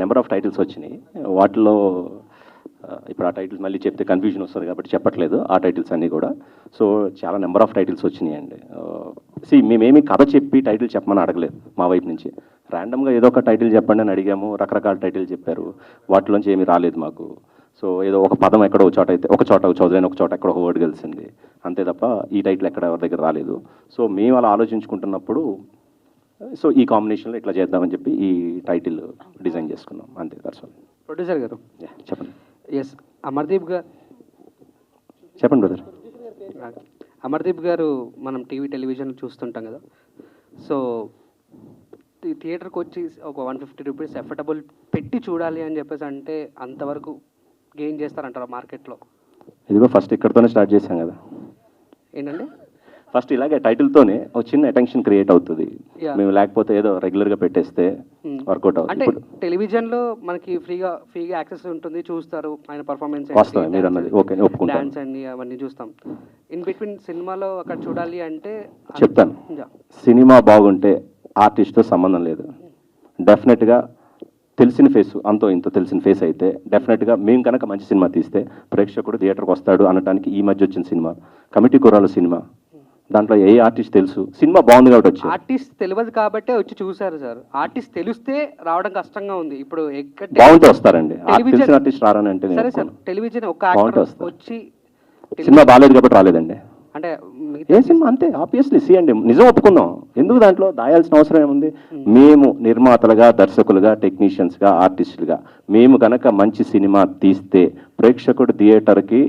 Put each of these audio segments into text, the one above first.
Number of titles వచ్చినాయి. వాటిలో ఇప్పుడు ఆ టైటిల్స్ మళ్ళీ చెప్తే కన్ఫ్యూజన్ వస్తుంది కాబట్టి చెప్పట్లేదు ఆ టైటిల్స్ అన్నీ కూడా. సో చాలా నెంబర్ ఆఫ్ టైటిల్స్ వచ్చినాయి అండి సి మేమేమి కథ చెప్పి టైటిల్ చెప్పమని అడగలేదు మా వైపు నుంచి. ర్యాండమ్గా ఏదో ఒక టైటిల్ చెప్పండి అని అడిగాము రకరకాల టైటిల్ చెప్పారు. వాటిలోంచి ఏమీ రాలేదు మాకు. సో ఏదో ఒక పదం ఎక్కడో ఒక చోట అయితే ఒక చోట ఒక చదివాను ఒక చోట ఎక్కడ ఒక వర్డ్ కలిసింది. అంతే తప్ప ఈ టైటిల్ ఎక్కడ ఎవరి దగ్గర రాలేదు. సో మేము అలా ఆలోచించుకుంటున్నప్పుడు సో ఈ కాంబినేషన్లో ఇట్లా చేద్దామని చెప్పి ఈ టైటిల్ డిజైన్ చేసుకున్నాం. అంతే ఆల్ ప్రొడ్యూసర్ గారు? చెప్పండి. ఎస్ అమర్దీప్ గారు చెప్పండి బ్రదర్ అమర్దీప్ గారు మనం టీవీ టెలివిజన్ చూస్తుంటాం కదా. సో థియేటర్కి వచ్చి ఒక వన్ ఫిఫ్టీ రూపీస్ ఎఫర్టబుల్ పెట్టి చూడాలి అని చెప్పేసి అంటే అంతవరకు గెయిన్ చేస్తారంటారు మార్కెట్లో? ఇదిగో ఫస్ట్ ఇక్కడతోనే స్టార్ట్ చేశాం కదా. ఏంటంటే ఫస్ట్ ఇలాగే టైటిల్తోనే ఒక చిన్న అటెన్షన్ క్రియేట్ అవుతుంది. మేము లేకపోతే ఏదో రెగ్యులర్గా పెట్టేస్తే Hmm. వర్కౌట్ అవుతుంది అంటే టెలివిజన్లో మనకి ఫ్రీగా ఫ్రీగా యాక్సెస్ ఉంటుంది చూస్తారు ఆయన పర్ఫార్మెన్స్ వాస్తవమే, మీరు అన్నది. ఓకే, ఒప్పుకుంటాను. డాన్స్ అవన్నీ చూస్తాం ఇన్ బిట్వీన్ సినిమాలో అక్కడ చూడాలి అంటే చెప్తాను. సినిమా బాగుంటే ఆర్టిస్ట్తో సంబంధం లేదు డెఫినెట్గా తెలిసిన ఫేస్ అంతో ఇంతో తెలిసిన ఫేస్ అయితే డెఫినెట్గా మేము కనుక మంచి సినిమా తీస్తే ప్రేక్షకుడు థియేటర్కి వస్తాడు అనడానికి ఈ మధ్య వచ్చిన సినిమా కమిటీ కుర్రాల సినిమా దాంట్లో ఏ ఆర్టిస్ట్ తెలుసు? సినిమా బాగుంది కాబట్టి వచ్చారు. ఆర్టిస్ట్ తెలియదు కాబట్టే వచ్చి చూసారు సార్. ఆర్టిస్ట్ తెలిస్తే రావడం కష్టంగా ఉంది. ఇప్పుడు ఎక్కడ బాగుంటే వస్తారండి. తెలిసిన ఆర్టిస్ట్ రారని అంటే సరే సార్. టెలివిజన్ ఒక యాక్టర్. వచ్చి సినిమా బాగాలేదు కాబట్టి రాలేదండి. అంటే ఏ సినిమా? అంతే ఆబ్వియస్లీ సి అండి. నిజం ఒప్పుకుందాం. ఎందుకు దాంట్లో? దాయాల్సిన అవసరం ఏముంది? మేము నిర్మాతలుగా దర్శకులుగా టెక్నీషియన్స్గా ఆర్టిస్టులుగా మేము కనుక మంచి సినిమా తీస్తే ప్రేక్షకుడు థియేటర్కి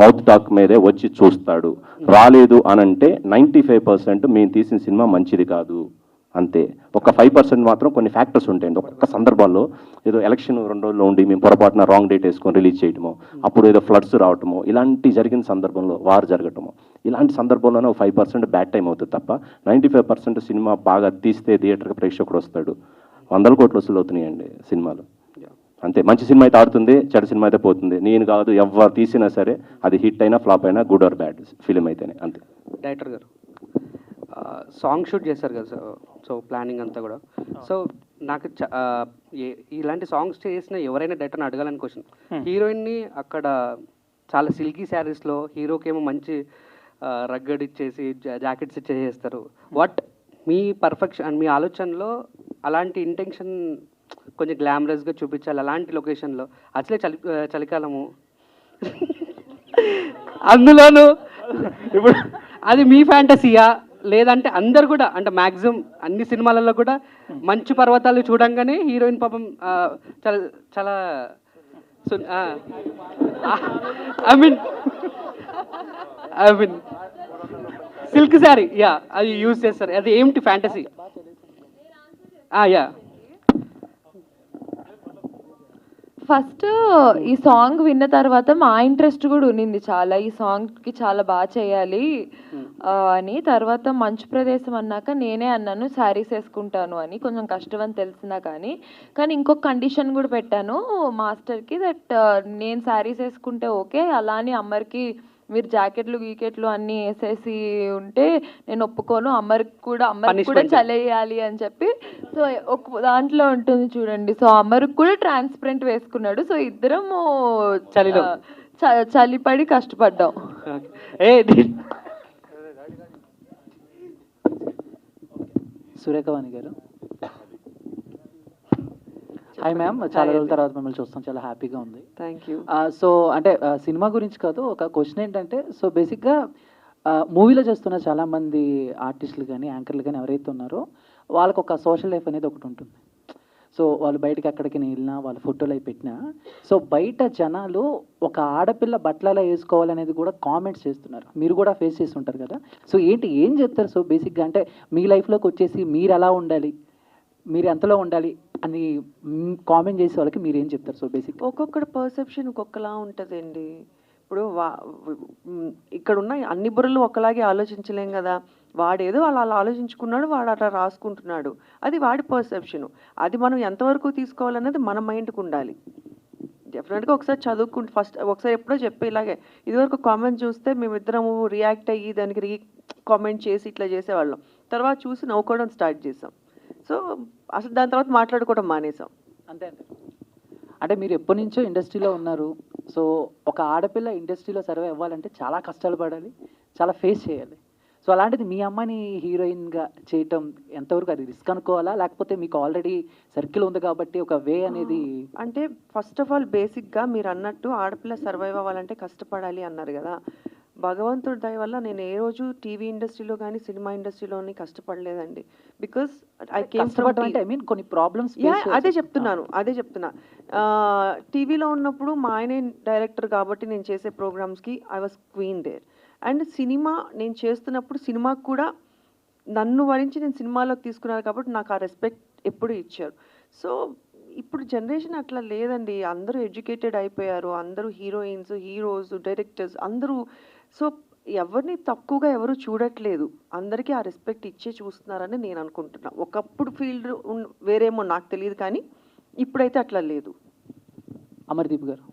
మౌత్ టాక్ మీదే వచ్చి చూస్తాడు. రాలేదు అనంటే నైంటీ ఫైవ్ పర్సెంట్ మేము తీసిన సినిమా మంచిది కాదు. అంతే. ఒక ఫైవ్ పర్సెంట్ మాత్రం కొన్ని ఫ్యాక్టర్స్ ఉంటాయండి. ఒక్కొక్క సందర్భాల్లో ఏదో ఎలక్షన్ రెండు రోజుల్లో ఉండి మేము పొరపాటున రాంగ్ డేట్ వేసుకొని రిలీజ్ చేయటమో అప్పుడు ఏదో ఫ్లడ్స్ రావటమో ఇలాంటి జరిగిన సందర్భంలో వారు జరగటమో ఇలాంటి సందర్భంలోనే ఒక ఫైవ్ పర్సెంట్ బ్యాడ్ టైం అవుతుంది తప్ప నైంటీ ఫైవ్ పర్సెంట్ సినిమా బాగా తీస్తే థియేటర్కి ప్రేక్షకుడు వస్తాడు. వందల కోట్లు వసూలు అవుతున్నాయండి సినిమాలు. అంతే. మంచి సినిమా అయితే ఆడుతుంది చెడు సినిమా అయితే పోతుంది. నేను కాదు ఎవరు తీసినా సరే అది హిట్ అయినా ఫ్లాప్ అయినా గుడ్ ఆర్ బ్యాడ్ ఫిలిం అయితేనే అంతే. డైరెక్టర్ గారు సాంగ్ షూట్ చేశారు కదా సార్ సో ప్లానింగ్ అంతా కూడా. సో నాకు చ- ఆ, ఏ- ఇలాంటి సాంగ్స్ చేసిన ఎవరైనా డైరెక్టర్ని అడగాలని క్వశ్చన్ హీరోయిన్ని అక్కడ చాలా సిల్కీ శారీస్లో హీరోకి ఏమో మంచి రగ్గడ్ ఇచ్చేసి జాకెట్స్ ఇచ్చేసి చేస్తారు. వాట్ మీ పర్ఫెక్షన్ మీ ఆలోచనలో అలాంటి ఇంటెన్షన్ కొంచెం గ్లామరస్గా చూపించాలి అలాంటి లొకేషన్లో అసలే చలి చలికాలము. అందులోను ఇప్పుడు అది మీ ఫ్యాంటసీయా లేదంటే అందరు కూడా అంటే మ్యాక్సిమం అన్ని సినిమాలలో కూడా మంచు పర్వతాలు చూడంగానే హీరోయిన్ పాపం చాలా చాలా I mean I mean silk sari yeah అది యూజ్ చేస్తారు. అది ఏమిటి ఫ్యాంటసీ యా. ఫస్ట్ ఈ సాంగ్ విన్న తర్వాత మా ఇంట్రెస్ట్ కూడా ఉన్నింది చాలా. ఈ సాంగ్కి చాలా బాగా చేయాలి ఆ, అని. తర్వాత మంచు ప్రదేశం అన్నాక నేనే అన్నాను శారీస్ వేసుకుంటాను అని. కొంచెం కష్టం అని తెలిసినా కానీ. కానీ ఇంకొక కండిషన్ కూడా పెట్టాను మాస్టర్కి దట్ నేను శారీస్ వేసుకుంటే ఓకే అలా అని అమ్మరికి మీరు జాకెట్లు గీకెట్లు అన్నీ వేసేసి ఉంటే నేను ఒప్పుకోను. అమ్మరికి కూడా అమ్మరికి కూడా. చలేయాలి అని చెప్పి. సో ఒక దాంట్లో ఉంటుంది చూడండి. సో అమరుకు కూడా ట్రాన్స్పరెంట్ వేసుకున్నాడు. సో ఇద్దరము చలిలో. ఆ, చ- చలిపడి కష్టపడ్డాం. ఏ సురేఖవాణి గారు. హాయ్ మ్యామ్ చాలా రోజుల తర్వాత మిమ్మల్ని చూస్తాం చాలా హ్యాపీగా ఉంది. థ్యాంక్ యూ సో అంటే సినిమా గురించి కాదు ఒక క్వశ్చన్ ఏంటంటే సో బేసిక్గా మూవీలో చేస్తున్న చాలామంది ఆర్టిస్టులు కానీ యాంకర్లు కానీ ఎవరైతే ఉన్నారో వాళ్ళకు ఒక సోషల్ లైఫ్ అనేది ఒకటి ఉంటుంది. సో వాళ్ళు బయటకి ఎక్కడికి వెళ్ళినా వాళ్ళ ఫోటోలు అవి పెట్టినా సో బయట జనాలు ఒక ఆడపిల్ల బట్టలలో వేసుకోవాలనేది కూడా కామెంట్స్ చేస్తున్నారు. మీరు కూడా ఫేస్ చేసి ఉంటారు కదా. సో ఏంటి ఏం చెప్తారు? సో బేసిక్గా అంటే మీ లైఫ్లోకి వచ్చేసి మీరు ఎలా ఉండాలి? మీరు ఎంతలో ఉండాలి? అని కామెంట్ చేసే వాళ్ళకి మీరు ఏం చెప్తారు? సో బేసిక్ ఒక్కొక్కటి పర్సెప్షన్ ఒక్కొక్కలా ఉంటుందండి. ఇప్పుడు వా ఇక్కడ ఉన్న అన్ని బుర్రలు ఒకలాగే ఆలోచించలేం కదా. వాడేదో అలా అలా ఆలోచించుకున్నాడు వాడు అలా రాసుకుంటున్నాడు. అది వాడి పర్సెప్షన్ అది మనం ఎంతవరకు తీసుకోవాలన్నది మన మైండ్కి ఉండాలి డెఫినెట్గా ఒకసారి చదువుకుంటే ఫస్ట్ ఒకసారి ఎప్పుడో చెప్పే ఇలాగే. ఇదివరకు కామెంట్ చూస్తే మేమిద్దరము రియాక్ట్ అయ్యి దానికి రీ కామెంట్ చేసి ఇట్లా చేసేవాళ్ళం. తర్వాత చూసి నవ్వుకోవడం స్టార్ట్ చేసాం. సో అసలు దాని తర్వాత మాట్లాడుకోవడం మానేసాం. అంతే అంతే. అంటే మీరు ఎప్పటి నుంచో ఇండస్ట్రీలో ఉన్నారు. సో ఒక ఆడపిల్ల ఇండస్ట్రీలో సర్వే అవ్వాలంటే చాలా కష్టాలు పడాలి చాలా ఫేస్ చేయాలి. సో అలాంటిది మీ అమ్మాయిని హీరోయిన్గా చేయటం ఎంతవరకు అది రిస్క్ అనుకోవాలా? లేకపోతే మీకు ఆల్రెడీ సర్కిల్ ఉంది కాబట్టి ఒక వే అనేది అంటే ఫస్ట్ ఆఫ్ ఆల్ బేసిక్గా మీరు అన్నట్టు ఆడపిల్ల సర్వైవ్ అవ్వాలంటే కష్టపడాలి అన్నారు కదా. భగవంతుడి దయ వల్ల నేను ఏ రోజు టీవీ ఇండస్ట్రీలో కానీ సినిమా ఇండస్ట్రీలోని కష్టపడలేదండి. Because I came I mean కొన్ని ప్రాబ్లమ్స్ అదే చెప్తున్నాను అదే చెప్తున్నా. టీవీలో ఉన్నప్పుడు మా ఆయనే డైరెక్టర్ కాబట్టి నేను చేసే ప్రోగ్రామ్స్కి I was queen there and cinema నేను చేస్తున్నప్పుడు సినిమాకు కూడా నన్ను వరించి నేను సినిమాలోకి తీసుకున్నారు కాబట్టి నాకు ఆ రెస్పెక్ట్ ఎప్పుడు ఇచ్చారు. సో ఇప్పుడు జనరేషన్ అట్లా లేదండి. అందరూ ఎడ్యుకేటెడ్ అయిపోయారు. అందరూ హీరోయిన్స్ హీరోస్ డైరెక్టర్స్ అందరూ సో ఎవరిని తక్కువగా ఎవరు చూడట్లేదు. అందరికీ ఆ రెస్పెక్ట్ ఇచ్చే చూస్తున్నారని నేను అనుకుంటున్నా. ఒకప్పుడు ఫీల్డ్ వేరేమో నాకు తెలియదు కానీ ఇప్పుడైతే అట్లా లేదు. అమర్దీప్ గారు.